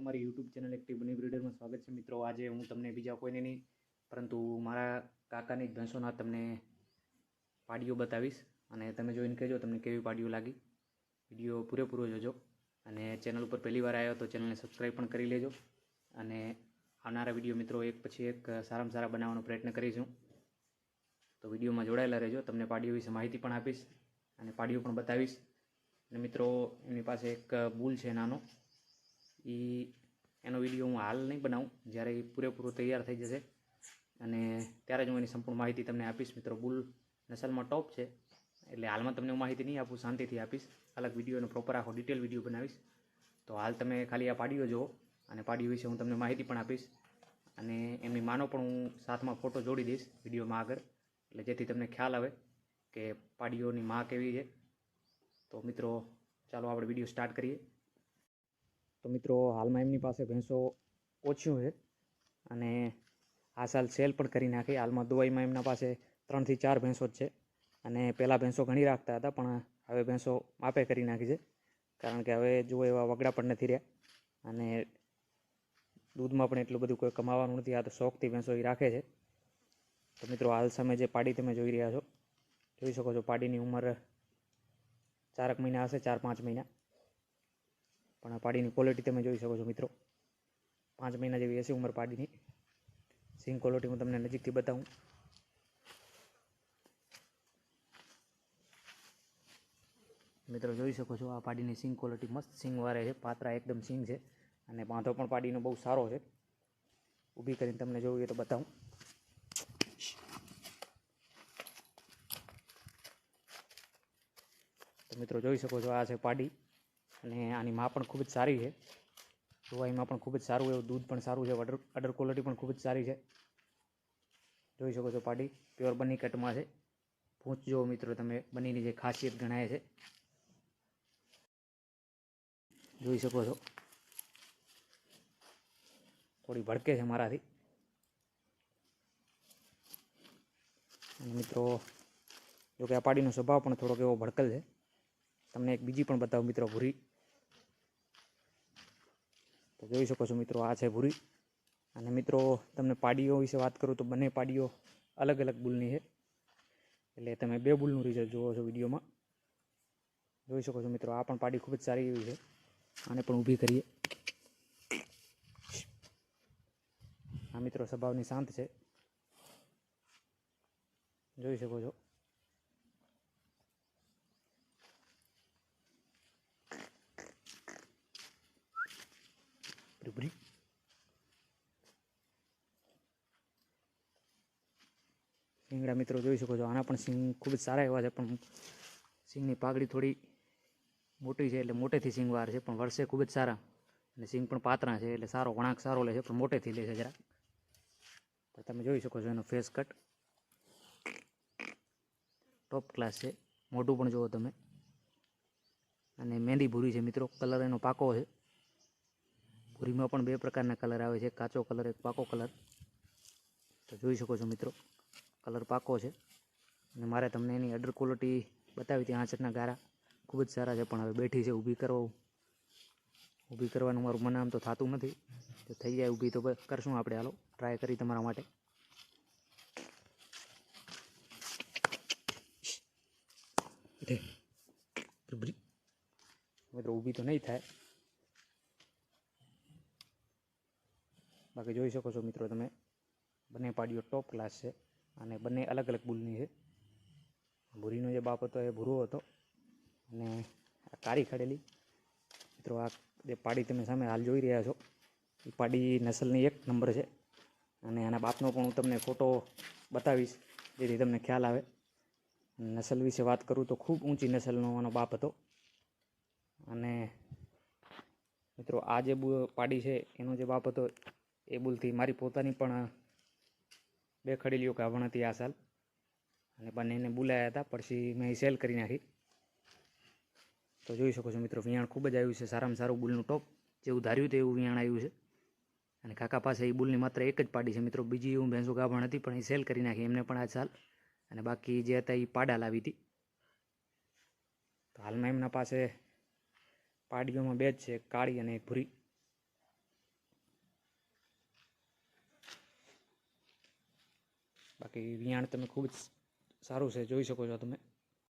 આપનું મારી YouTube channel active બની બ્રિડરમાં સ્વાગત છે. મિત્રો, આજે હું તમને બીજા કોઈને નહીં પરંતુ મારા કાકાની ભેંસોના તમને પાડીઓ બતાવીશ અને તમે જોઈને કહેજો તમને કેવી પાડીઓ લાગી. વીડિયો પૂરેપૂરો જોજો અને ચેનલ ઉપર પહેલી વાર આવ્યો તો ચેનલને સબસ્ક્રાઈબ પણ કરી લેજો અને આવનારા વીડિયો મિત્રો એક પછી એક સારામાં સારા બનાવવાનો પ્રયત્ન કરીશું. તો વિડીયોમાં જોડાયેલા રહેજો, તમને પાડીઓ વિશે માહિતી પણ આપીશ અને પાડીઓ પણ બતાવીશ. અને મિત્રો એમની પાસે એક બુલ છે નાનો. એ એનો વીડિયો હું હાલ નહીં બનાવું, જ્યારે એ પૂરેપૂરો તૈયાર થઈ જશે. અને ત્યારે જ હું એની સંપૂર્ણ માહિતી તમને આપીશ, મિત્રો. બુલ નસલમાં ટોપ છે, એટલે હાલમાં તમને હું માહિતી નહીં આપું, શાંતિથી આપીશ. અલગ વિડીયોનો પ્રોપર આખો ડિટેલ વીડિયો બનાવીશ. તો હાલ તમે ખાલી આ પાડીઓ જુઓ, અને પાડીઓ વિશે હું તમને માહિતી પણ આપીશ. અને એમની માનો પણ હું સાથમાં ફોટો જોડી દઈશ વિડીયોમાં આગળ. એટલે જેથી તમને ખ્યાલ આવે કે પાડીઓની માં કેવી છે. તો મિત્રો, ચાલો આપણે વીડિયો સ્ટાર્ટ કરીએ. તો મિત્રો, હાલમાં એમની પાસે ભેંસો ઓછું છે અને આ સાલ સેલ પણ કરી નાખી. હાલમાં દુબઈમાં એમના પાસે ત્રણથી ચાર ભેંસો જ છે અને પહેલાં ભેંસો ઘણી રાખતા હતા, પણ હવે ભેંસો માપે કરી નાખી છે. કારણ કે હવે જુઓ, એવા વગડા પણ નથી રહ્યા અને દૂધમાં પણ એટલું બધું કોઈ કમાવાનું નથી. આ તો શોખથી ભેંસો એ રાખે છે. તો મિત્રો, હાલ સામે જે પાડી તમે જોઈ રહ્યા છો, જોઈ શકો છો, પાડીની ઉંમર ચારક મહિના હશે, ચાર પાંચ મહિના. પણ આ પાડીની ક્વોલિટી તમે જોઈ શકો છો મિત્રો. પાંચ મહિના જેવી હશે ઉંમર પાડીની. સિંગ ક્વોલિટી હું તમને નજીકથી બતાવું. મિત્રો જોઈ શકો છો આ પાડીની સિંગ ક્વોલિટી મસ્ત સિંગ વારે છે. પાત્રા એકદમ સિંગ છે. અને બાંધો પણ પાડીનો બહુ સારો છે. ઊભી કરીને તમને જોઈએ તો બતાવું. તો મિત્રો જોઈ શકો છો આ છે પાડી. અને આની માં પણ ખૂબ જ સારી છે. જોવાઈમાં પણ ખૂબ જ સારું એવું દૂધ પણ સારું છે. અડર અડર ક્વોલિટી પણ ખૂબ જ સારી છે. જોઈ શકો છો પાટી પ્યોર બની કટમાં છે. પૂંછ જુઓ મિત્રો તમે. બનીની જે ખાસિયત ગણાય છે. જોઈ શકો છો. થોડી ભડકે છે મારાથી. અને મિત્રો, જોકે આ પાડીનો સ્વભાવ પણ થોડોક એવો ભડકલ છે. તમને એક બીજી પણ બતાવું મિત્રો ભૂરી. તો જોઈ શકો છો મિત્રો, આ છે ભૂરી. અને મિત્રો, તમને પાડીઓ વિશે વાત કરું તો બંને પાડીઓ અલગ અલગ બુલની છે. એટલે તમે બે બુલનું રિઝલ્ટ જુઓ છો વિડીયોમાં. જોઈ શકો છો મિત્રો, આ પણ પાડી ખૂબ જ સારી એવી છે. આને પણ ઊભી કરીએ. આ મિત્રો સ્વભાવની શાંત છે. જોઈ શકો છો ભૂરી સિંગડા મિત્રો જોઈ શકો છો. આના પણ સિંગ ખૂબ જ સારા એવા છે, પણ સિંગની પાઘડી થોડી મોટી છે એટલે મોટેથી સિંગ વાર છે, પણ વર્ષે ખૂબ જ સારા. અને સિંગ પણ પાતરા છે એટલે સારો વણાંક સારો લે છે, પણ મોટેથી લે છે જરા તમે જોઈ શકો છો એનો ફેસ કટ ટોપ ક્લાસ છે. મોટું પણ જુઓ તમે. અને મહેંદી ભૂરી છે મિત્રો. કલર એનો પાકો છે. ભૂરીમાં પણ બે પ્રકારના કલર આવે છે. કાચો કલર એક પાકો કલર તો જોઈ શકો છો મિત્રો. કલર પાકો છે. અને મારે તમને એની અડર ક્વોલિટી બતાવી હતી આંચરના ગારા. ખૂબ જ સારા છે, પણ હવે બેઠી છે ઊભી કરવા. ઊભી કરવાનું મારું મને આમ તો થતું નથી. તો થઈ જાય ઊભી તો કરશું આપણે. હાલો ટ્રાય કરી તમારા માટે. મિત્રો, ઊભી તો નહીં થાય. બાકી જોઈ શકો છો મિત્રો તમે. બંને પાડીઓ ટોપ ક્લાસ છે. અને બંને અલગ અલગ બુલની છે. ભૂરીનો જે બાપ હતો એ ભૂરો હતો અને આ કારી ખડેલી. મિત્રો, આ જે પાડી તમે સામે હાલ જોઈ રહ્યા છો, એ પાડી નસલની એક નંબર છે. અને આના બાપનો પણ હું તમને ફોટો બતાવીશ, જેથી તમને ખ્યાલ આવે. નસલ વિશે વાત કરું તો ખૂબ ઊંચી નસલનો આનો બાપ હતો. અને મિત્રો, આ જે પાડી છે, એનો જે બાપ હતો, એ બુલથી મારી પોતાની પણ બે ખડેલીઓ ગાભણ હતી આ સાલ. અને બંનેને બોલાયા હતા. પછી મેં સેલ કરી નાખી. તો જોઈ શકો છો મિત્રો, વિયાણ ખૂબ જ આવ્યું છે. સારામાં સારું બુલનું ટોપ જેવું ધાર્યું તેવું વિયાણ આવ્યું છે. અને કાકા પાસે એ બુલની માત્ર એક જ પાડી છે મિત્રો. બીજી હું ભેંસો ગાભણ હતી, પણ એ સેલ કરી નાખી એમને પણ આ સાલ. અને બાકી જે હતા એ પાડા લાવી હતી. તો હાલમાં એમના પાસે પાડીઓમાં બે જ છે કાળી અને ભૂરી. બાકી વિયાણ તમે ખૂબ જ સારું છે જોઈ શકો છો તમે.